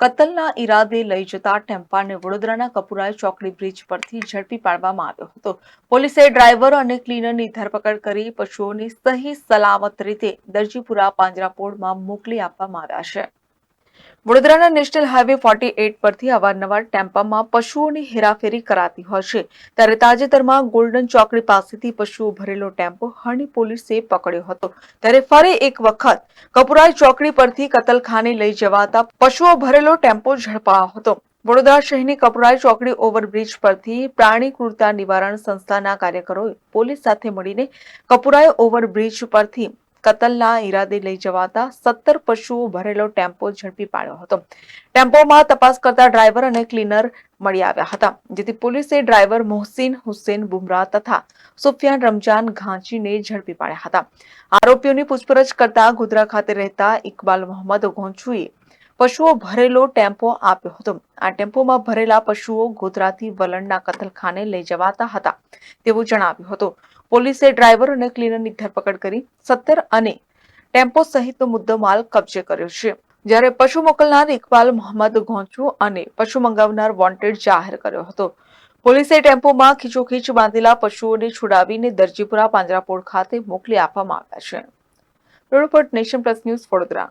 કતલના ઈરાદે લઈ જતા ટેમ્પાને વડોદરાના કપુરાય ચોકડી બ્રિજ પરથી ઝડપી પાડવામાં આવ્યો હતો. પોલીસે ડ્રાઈવર અને ક્લીનરની ધરપકડ કરી પશુઓની સહી સલામત રીતે દરજીપુરા પાંજરાપોળમાં મોકલી આપવામાં આવ્યા છે. વડોદરાના નેશનલ હાઈવે ફોર્ટી એઇટ પરથી અવારનવાર ટેમ્પામાં પશુઓની હેરાફેરી કરાતી હોય છે. ત્યારે તાજેતરમાં ગોલ્ડન ચોકડી પાસેથી પશુઓ ભરેલો ટેમ્પો હરણી પોલીસે પકડ્યો હતો. ત્યારે ફરી એક વખત કપુરાઈ ચોકડી પરથી કતલખાને લઈ જવાતા પશુઓ ભરેલો ટેમ્પો ઝડપાયો હતો. વડોદરા શહેરની કપુરાઈ ચોકડી ઓવરબ્રિજ પરથી પ્રાણી ક્રૂરતા નિવારણ સંસ્થાના કાર્યકરોએ પોલીસ સાથે મળીને કપુરાઈ ઓવરબ્રિજ પરથી કતલના ઈરાદે લઈ જવાતા સત્તર પશુઓ ભરેલો ટેમ્પો ઝડપી પાડ્યો હતો. ટેમ્પોમાં તપાસ કરતા ડ્રાઈવર અને ક્લીનર મળી આવ્યા હતા, જેથી પોલીસે ડ્રાઈવર મોહસિન હુસેન બુમરાહ તથા સુફિયાન રમજાન ઘાંચીને ઝડપી પાડ્યા હતા. આરોપીઓની પૂછપરછ કરતા ગોધરા ખાતે રહેતા ઇકબાલ મોહમ્મદ ગોંચુએ પશુઓ ભરેલો ટેમ્પો આપ્યો હતો. આ ટેમ્પોમાં ભરેલા પશુઓ ગોધરાથી વલણના કતલખાને લઈ જવાતા હતા તેવું જણાવ્યું હતું. પોલીસે ડ્રાઈવર અને ક્લીનરની ધરપકડ કરી સત્તર અને ટેમ્પો સહિતનો મુદ્દો માલ કબજે કર્યો છે. જ્યારે પશુ મોકલનાર ઇકબાલ મોહમ્મદ ગોંચુ અને પશુ મંગાવનાર વોન્ટેડ જાહેર કર્યો હતો. પોલીસે ટેમ્પોમાં ખીચોખીચ બાંધેલા પશુઓને છુડાવીને દરજીપુરા પાંજરાપોળ ખાતે મોકલી આપવામાં આવ્યા છે. Report nation plus news Vadodara.